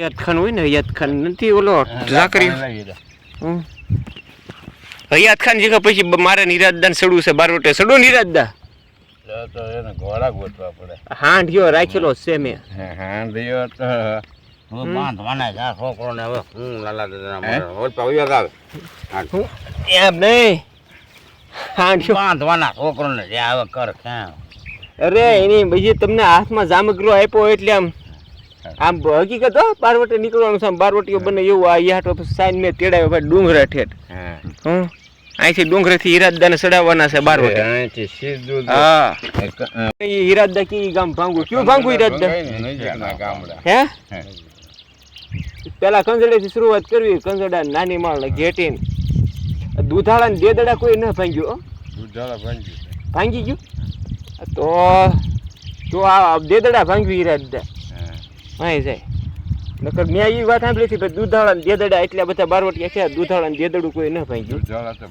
યાદ ખાન હોય ને હયાત ખાન નથી ઓલો ઝાકરી હમ. જે પછી મારે નિરાજદાન સડવું છે બારવટે સડો નિરાજદા તો ઘોડા ગોતવા પડે. હાંઢિયો રાખેલો છે મેં. તો હાંઢિયો ક્યાં અરે એની બીજી તમને હાથમાં જામગરો આપ્યો એટલે આમ આમ હકીકત બારવટે નીકળવાનું છે બારવટીઓ બને એવું આ યાટો સાઈન મેં તેડાવ્યો ભાઈ ડુંગરા ઠેઠ. હા. હમ અહીંથી ડુંગરેથી હિરાજદાને સડાવવાના છે બારવટે. અહીંથી સીધું જ હા. એ અ, કી ગામ ભાંગું કયું ભાંગું નજીકના હે. પેલા કંજડેથી શરૂઆત કરવી કંજડા નાની માળ ઘેટીને. દૂધાળા ને દેદડા કોઈ ન ભાંગ્યું દૂધાળા ભાંગી ભાંગી ગયું? તો તો આ દેદડા ભાંગ્યું હા. અહીં જાય. નકર મેં એ વાત સાંભળી હતી ભાઈ દૂધાળા ને દેદડા એટલા બધા બારવટિયા છે દૂધાળા ને દેદડું કોઈ ન ભાંગ્યું. દૂધાળા તો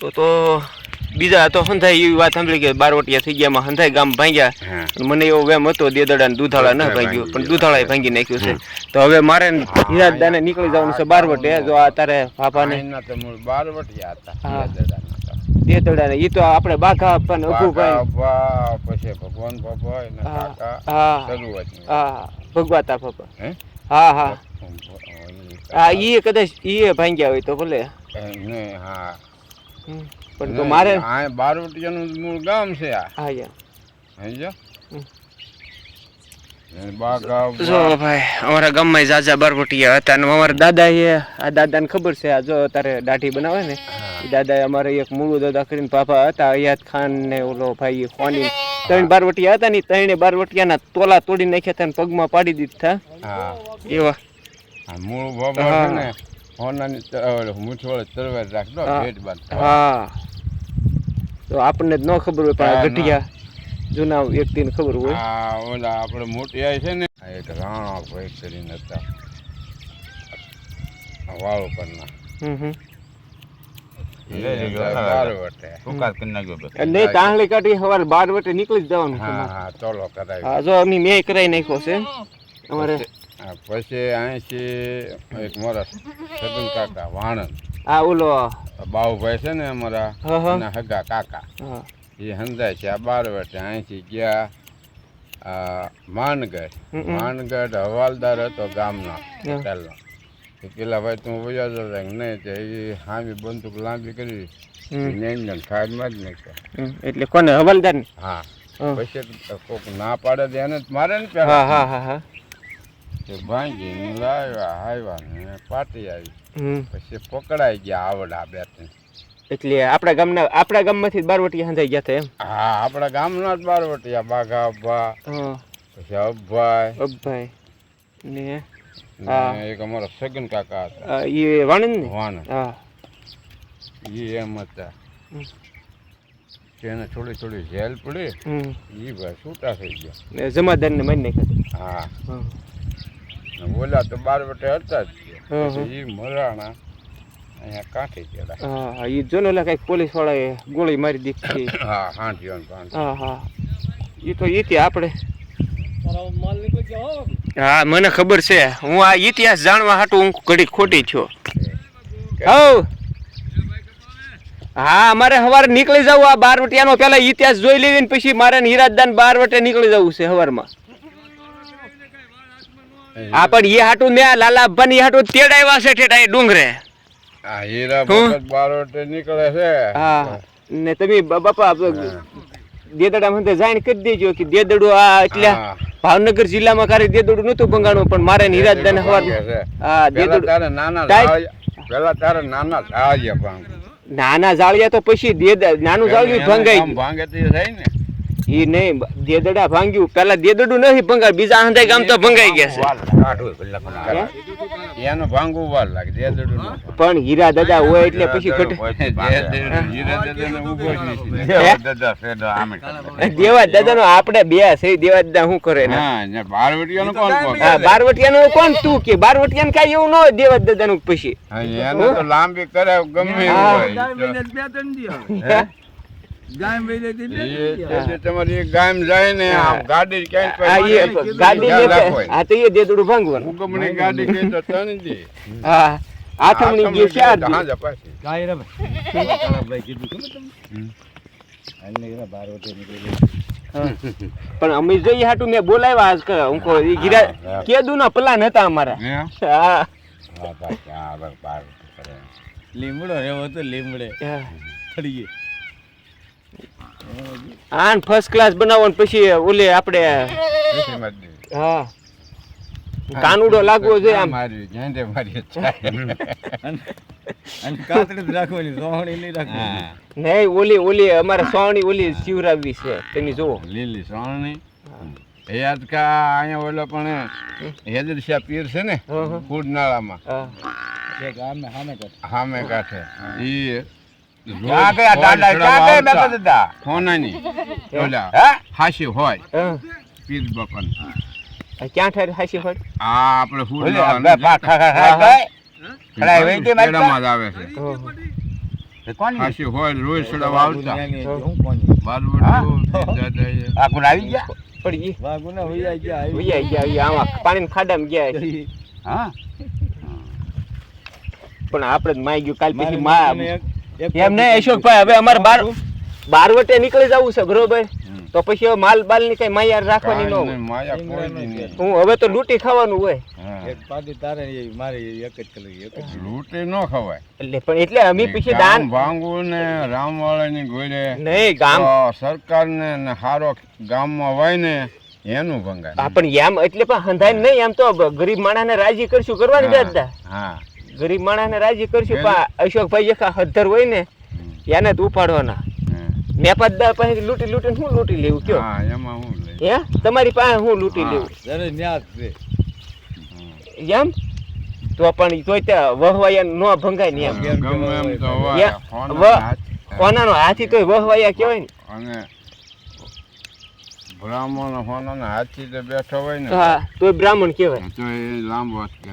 તો તો બીજા તો હંધાઈ એવી વાત સાંભળી કે બારવટિયા થઈ ગયા હંધાઈ ગામ ભાંગ્યા. મને એવો વેમ હતો દેદડા ને દૂધાળા ન ભાંગ્યું પણ દૂધાળા ભાંગી નાખ્યું છે. તો હવે મારે હિરાજદાને નીકળી જવાનું છે બારવટે જો આ તારે પાપાને. અહીંના તો મૂળ બારવટિયા હતા દેદડા ને એ તો આપણે બાઘા પણ અઘું ભાઈ પછી ભગવાન બાપા હા, કાકા હા. હા ભગવાતા બાપા હા? હા હા. ઈ કદાચ ઈ ભાંગ્યા હોય તો ભલે. હા. પણ તો મારે આ બારવટિયાનું મૂળ ગામ છે આ. હા યા. સમજો ભાઈ અમારા ગામમાં જાજા બારવટિયા હતા અને અમારા દાદા એ આ દાદાને ખબર છે આ જો તારે દાઢી બનાવે ને એ દાદાએ અમારે એક મૂળું દાદા કરીને પાપા હતા અયાદ ખાન ને ઓલો ભાઈ ખોની ત્રણ બારવટિયા હતા ને ત્રણે બારવટિયાના તોલા તોડી નાખ્યા હતા પગમાં પાડી દીધા એવા. બાબા ને હોનાની રાખતો હા. ભેટ બાંધતો. હા. તો આપણને જ ન ખબર હોય પણ જૂના વ્યક્તિને ખબર હોય. હા ઓલા આપણે મોટી આઈ છે ને એક રાણા ભાઈ કરીને હતા. વાળો પરના હમ હમ લે લેજો, એ બારવટે સુકાત કરી નાખ્યો બે. નહીં તાંહળી કાઢી સવારે બાર વટે નીકળી જ જવાનું હા હા તોલો કરાવી. જો અમે મેં કરાવી નાખ્યો છે. અમારે પછી અહીંથી એક મારા કાકા વાણંદ. આ ઓલો. બાઉભાઈ છે ને અમારા હગા કાકા. એ હંધાય છે આ બાર વટે અહીંથી ગયા આ માનગઢ. માનગઢ હવાલદાર હતો ગામનો. પટેલનો પેલા ભાઈ તું વયો જતો કે નહીં તે હામી બંદૂક લાંબી કરી. હમ, નેન ખાડમાં જ ને એટલે કોને હવાલદાર ને હા. પછી કોક ના પાડે તો એને જ મારે ને હા હા હા હા. તે ભાંગી ને લાવ્યા આવ્યા ને પાટી આવી. પછી પકડાઈ ગયા આવડા બે ત્રણ. એટલે આપણા ગામના આપણા ગામમાંથી બારવટી હંધાઈ ગયા હતા એમ? હા આપણા ગામના જ બારવટિયા બાઘા અબ્બા પછી અબ્બાઈ અભાઈ ને એક અમારા સગન કાકા હતા. એ વાણંદ. ને વાણ હા. એ એમ હતા. તેને થોડી થોડી જેલ પડી એ ભાઈ છૂટા થઈ ગયા. જમાદાર ને મારી નાખ્યા હા. ઓલા તો બારવટે હતા જ એ મરાણા અહીંયા કાંઠે ગયા હા એ જોને જો ને ઓલા કંઈક પોલીસ વાળાએ ગોળી મારી દીધી. હા હાંઠિયો ને હા હા. એ તો એ આપણે. હા મને ખબર છે. હું આ ઇતિહાસ જાણવા હાટું હું ઘડી ખોટી છું. હવ. હા મારે સવારે નીકળી જવું આ બાર વટિયાનો પેલા ઇતિહાસ જોઈ લેવી ને પછી મારે હિરાજદાન બાર વટે નીકળી જવું છે સવારમાં હા પણ એ હાટું મેં લાલા લાલા અબ્બાની હાટું તેડાવ્યા છે ઠેઠા એ ડુંગરે. હીરા હું? ભગત નીકળે છે. હા. ને તમે બાપા દેદડા મને જાણ કરી દેજો કે દેદડું આ એટલે ભાવનગર જિલ્લામાં કારે દેદડું નતું ભંગાણું પણ મારે નિરાજદાન સવાર ભાંગે હા દેદડું નાના પેલા તારે નાના જાળિયા ભાંગે. નાના જાળિયા તો પછી દેદ નાનું જાળિયું ભંગાઈ ભાંગે તો એ થાય ને. ઈ નહીં દેદડા ભાંગ્યું. પેલા દેદડું નથી ભંગાય બીજા હંધાઈ ગામ તો ભંગાઈ ગયા છે. ભાંગો? એનું ભાંગવું વાર લાગે દેદડું નો પણ હીરા દાદા હોય એટલે પછી ઘટે હીરા? દાદા આમે દેવા દાદા નો આપણે બે છે દેવા દાદા શું કરે ને? હા ને બારવટીયાનું કોણ હા હા બારવટિયાનું કોણ? તું કે બારવટિયાનું કઈ એવું ન હોય દેવા દાદાનું પછી. હા, એને તો લાંબી કરે ગમે હા. હોય. બે ત્રણ જે તમારી ગામ જાય ને ગાડી ગાડી. હા તો એ દેદડું ભાંગવાનું. ગાડી તો હા આથમણી. ગાય રે ભાઈ. કીધું બાર વટે નીકળી પણ અમે જઈ હાટું મેં બોલાવ્યા આજ કે હું ગિરા. કેદુ ના પ્લાન હતા અમારા. હા? હા, પાછી બાર લીમડો રેવો તો લીમડે. આન ફર્સ્ટ ક્લાસ બનાવો ને પછી ઓલે આપણે. હા. કાનુડો લાગવો છે આમ. મારી ગેંડે મારી. અને કાતડી જ રાખવાની સોહણી નહીં રાખવાની નહીં ઓલી ઓલી અમારે સોહણી ઓલી શિવરાવી છે તમે જુઓ. લીલી સોહણી એ આજકા અહીંયા ઓલો પણ હેદરશા પીર છે ને કુડનાળામાં સામે કાંઠે. ઈ ક્યાં ગયા? દાદા? ક્યાં ગયા બાપા દાદા? સોનાની ઓલા હે? હોય. હા. પીર બાપાની ક્યાં ઠેર હાસી ફળ આ આપણે ફૂડ ઓલી નાળાનું ખા ખા ખા હા, ખાય. ખડાઈ વહી ગઈ મારી પેડામાં આવે છે? હોય રોજ આવતા હું કોની? બારવટીઓ, દાદાએ. આ કોણ આવી ગયા? પડી ગઈ. વાઘુના ગયા આવી ગયા આમાં પાણીના ખાડામાં ગયા હા? પણ આપણે જ માઈ ગયું. કાલ પછી માં મને એક- એક એમ નહીં અશોકભાઈ હવે અમારે બાર બારવટે નીકળી જવું છે બરોબર તો પછી માલ બાલની કઈ માયા રાખવાની ન હોય. હું હવે તો લૂંટી ખાવાનું હોય. એક પાટી તારે ને એ એક જ કલર એક જ લૂંટી ન ખવાય. એટલે પણ એટલે અમે પછી દાન ભાંગવું ને રામવાળાની ગોળે નહીં ગામ તો સરકારને ને હારો ગામમાં હોય ને એનું ભંગાય પણ એમ એટલે પણ હંધાય નહીં એમ તો ગરીબ માણસને રાજી કરશું કરવાની દાદા હા. ગરીબ માણસને રાજી કરશું પણ અશોકભાઈ જે હદ્ધર હોય ને એને જ ઉપાડવાના. મેં પદ્દા પાસે લૂંટી લૂંટીને હું લૂંટી લેવું કયો? એમાં હું હે? તમારી પાસે હું લૂંટી. લેવું? જરે ન્યાસ છે. એમ? તો પણ તોય ત્યાં વહવાયા ન ભંગાય ને એમ. ગમે એમ તો કોનાનો હાથી તોય વહવાયા કહેવાય ને. અને બ્રાહ્મણ હોનો ને હાથી તો બેઠો હોય ને હા તોય બ્રાહ્મણ કહેવાય. તો એ લાંબો કરે.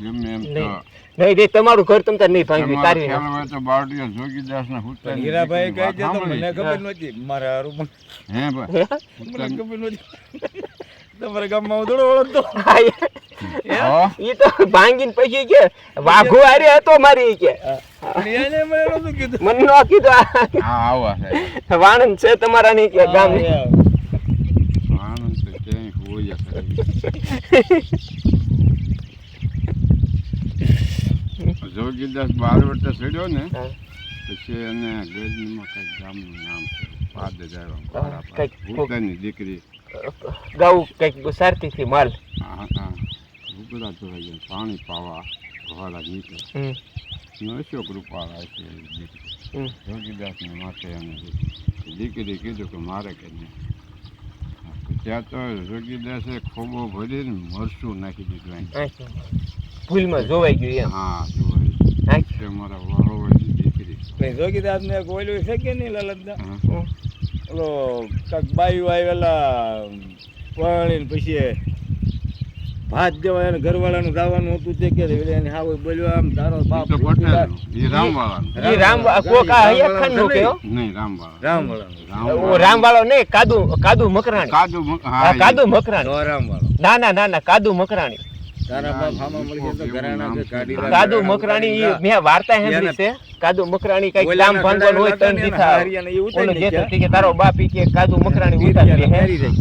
ગમે એમ તો નહીં. નહીં તમારું ઘર તમ તાર નહીં તમારો તારી ખ્યાલ હોય તો બાવળીઓ જોગીદાસ ને પણ હીરાભાઈ કહે છે તો મને ખબર નહોતી. મારા હારું પણ હે ભાઈ મને ખબર નહોતી. તમારા ગામમાં હું થોડો ઓળખતો એ- ઈ તો ભાંગીને પછી કે વાઘો આરે હતો મારી કે. મને નો કીધું હા આવા છે. વાણંદ છે તમારા ની કે ગામ હા, આનંદ તો ક્યાંય હોય જ ખરી. જોગીદાસ બાર વર્ષે ચડ્યો ને પછી એને ગજનીમાં કંઈક ગામનું નામ છે પાદ જાયો ભૂતાની દીકરી. ગાઉ કંઈક સારતી થી માલ. હા હા. ભૂગડા ધોઈ ગયા પાણી પાવા વાળા નીકળે. નશો છે એ દીકરી. જોગીદાસને માથે એને દીકરી કીધું કે મારે કે નહીં. ત્યાં તો જોગીદાસે ખોબો ભરીને મરચું નાખી દીધું એમ. ફૂલમાં ભૂલમાં જોવાઈ ગયું એમ. હા જોવાઈ મારા વાળોની દીકરી. જોગીદાસને ઓલું છે કે નહીં લલતદા. ઓલો કાંઈક બાયું આવેલા પરણીને પછી ભાત દેવા એને ઘરવાળાનું ગાવાનું હતું તે કે એને હા બોલ્યો આમ તારો બાપ એ રામવાળાનું. ઈ રામ કોક આ હૈયા ખાનનું કયો? નહીં રામવાળા રામવાળાનું. ઓ રામવાળો નહીં કાદુ કાદુ મકરાણી. કાદુ હા, કાદુ મકરાણી. નો રામવાળો. ના ના ના ના કાદુ મકરાણી. તારા બાપ હામા મળી ગયો તો ઘરાણા કે કાઢી રાખે. કાદુ મકરાણી ઈ મેં વાર્તા સાંભળી છે. કાદુ મકરાણી કઈ કામ ભાંગવાનું હોય તન એ ઉતારી ઓલો જેતો કે તારો બાપ કે કાદુ મકરાણી ઉતારી હે. જાય.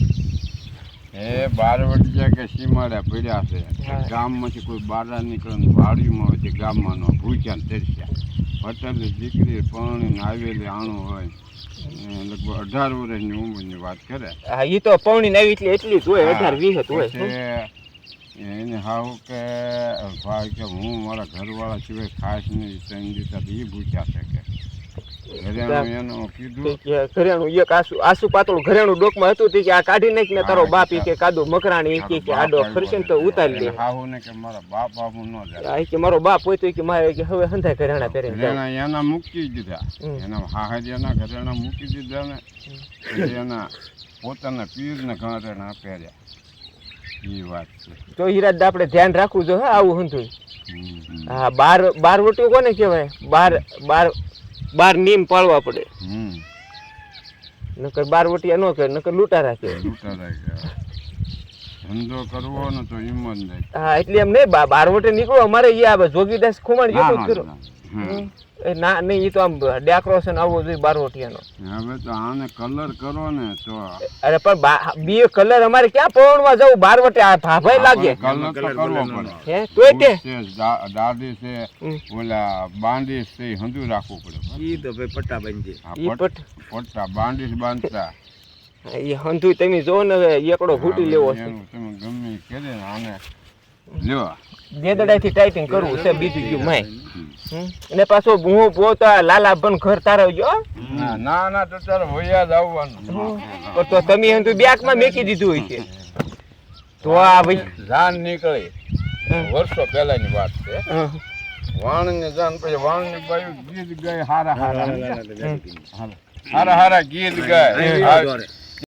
એ બારવટીયા કે સીમાડા પડ્યા છે. ગામમાંથી કોઈ બારા નીકળે વાડીમાં હોય તે ગામમાં નો ભૂચ્યા ને તરસ્યા. પટેલની દીકરી પરણીને આવેલી આણું હોય. લગભગ અઢાર વર્ષની ઉંમરની વાત કરે. હા ઈ તો પૌણી નાવી આવી એટલે એટલી જ હોય અઢાર વીસ હોય એને હાવ કે ભાઈ કે હું મારા ઘરવાળા સિવાય ખાસ નહીં દીધા એ ભૂચ્યા છે કે. ઘરેણું એક આસુ આસુ પાતળું ઘરેણું ડોકમાં હતું તે કે આ કાઢી નાખ ને તારો બાપ કે કાદુ મકરાણી કે કે આડો ફરશે ને તો ઉતારી લે હાહુ ને કે મારા બાપ બાપુ ન જાય. કે મારો બાપ હોય તો કે મારે કે હવે હંધાય ઘરેણા એના મૂકી દીધા. હમ. એના ઘરેણા મૂકી દીધા ને એના પોતાના પીરના ઘરેણા પહેર્યા. એ વાત છે. તો ઈરાદ આપણે ધ્યાન રાખવું જો આવું હમ. હા બાર બાર વટીઓ કોને કહેવાય? બાર બાર બાર નીમ પાળવા પડે. નકર નકર બારવટિયા નો કરે નકર લૂંટા રાખે લૂંટા રાખે ધંધો કરવો ને તો હિંમત નહીં. હા એટલે એમ નહીં બારવટે નીકળો અમારે એ આ જોગીદાસ ખુમાણ જેટલું જ કરો ના. એ ના નહીં એ તો આમ ડેકોરેશન આવવો જોઈએ બારવટીયાનો. હવે તો આને કલર કરો ને તો અરે પણ બે કલર અમારે ક્યાં પોણવા જવું? બારવટે આ ભાભાઈ લાગે. કલર તો કરવો પડે. હે તોય તે છે, દા- દાઢી છે. ઓલા બાંડીશ છે હંધુ રાખવું પડે. ઈ તો ભાઈ પટ્ટા બાંધી ઈ પટ- પટ પટ્ટા બાંડીશ બાંધતા. એ હંધુ તમે જો ને એકડો ફૂટી લેવો છે. તમે ગમે કે કરે ને આને. લ્યો દેદડાથી ટાઈપિંગ કરવું છે બીજું ગયું મેં અને પાછો હું પોતા લાલા બન ઘર તારા ગયો ના ના ના તો તારે વયા જ આવવાનું. તો તમે હંધુ બેકમાં મેકી દીધું હોય છે. તો આ ભાઈ જાન નીકળી. હમ. વર્ષો પહેલાની વાત છે. વાણ વાણની જાન પછી વાણની બાયું ગીત ગાય હારા હારા. હારા હારા ગીત ગાય.